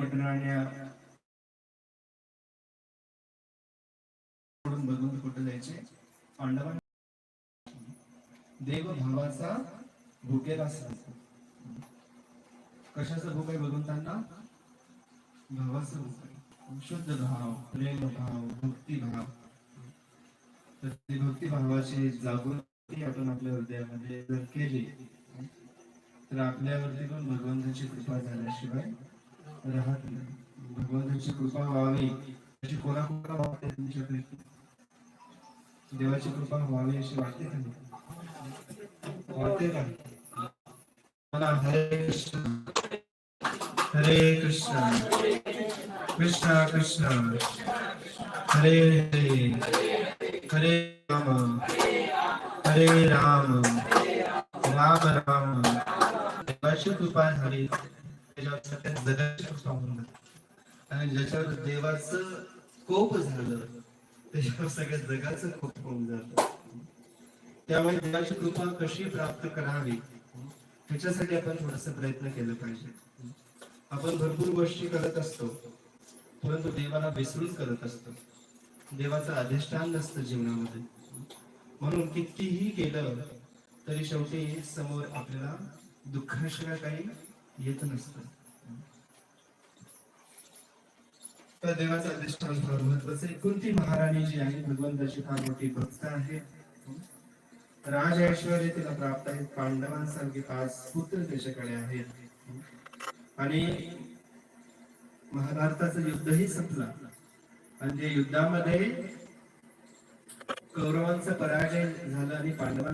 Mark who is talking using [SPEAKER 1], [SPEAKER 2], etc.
[SPEAKER 1] पटराण्या सोडून बघून कुठे जायचे? पांडवांना. देव भावाचा भुकेला असतो कशाचा भूक आहे भगवंतांना? भावाचा भूक आहे. शुद्ध भाव प्रेम भाव भक्तिभाव तर ते भक्तिभावाची जागृती आपण आपल्या हृदयामध्ये जर केली तर आपल्यावरती पण भगवंताची कृपा झाल्याशिवाय राहत भगवंताची कृपा व्हावी अशी कोणाकोणा वाटते तुमच्यापैकी देवाची कृपा व्हावी अशी वाटते का वाटते का हरे कृष्ण हरे कृष्ण कृष्ण कृष्ण हरे हरे हरे राम हरे राम राम राम देवाची कृपा झाली जगाची आणि ज्याच्यावर देवाचं कोप झालं त्याच्यावर सगळ्या जगाचं कोप होऊन जातं. त्यामुळे देवाची कृपा कशी प्राप्त करावी त्याच्यासाठी आपण थोडस प्रयत्न केलं पाहिजे. आपण भरपूर गोष्टी करत असतो परंतु देवाला विसरून करत असतो. देवाचं अधिष्ठान नसतं जीवनामध्ये. म्हणून कितीही केलं तरी शेवटी समोर आपल्याला दुःखाशिवाय काही येत नसतं. तर देवाचा अधिष्ठान फार महत्वाचं आहे कुंती महाराणी जी आहे भगवंताची फार मोठी भक्त आहे? राज ऐश्वर्य तिला प्राप्त आहेत. पांडवांसारखे पाच पुत्र त्याच्याकडे आहेत. आणि महाभारताचं युद्धही संपलं. आणि ते युद्धामध्ये कौरवांचा पराजय झाला आणि पांडवांचा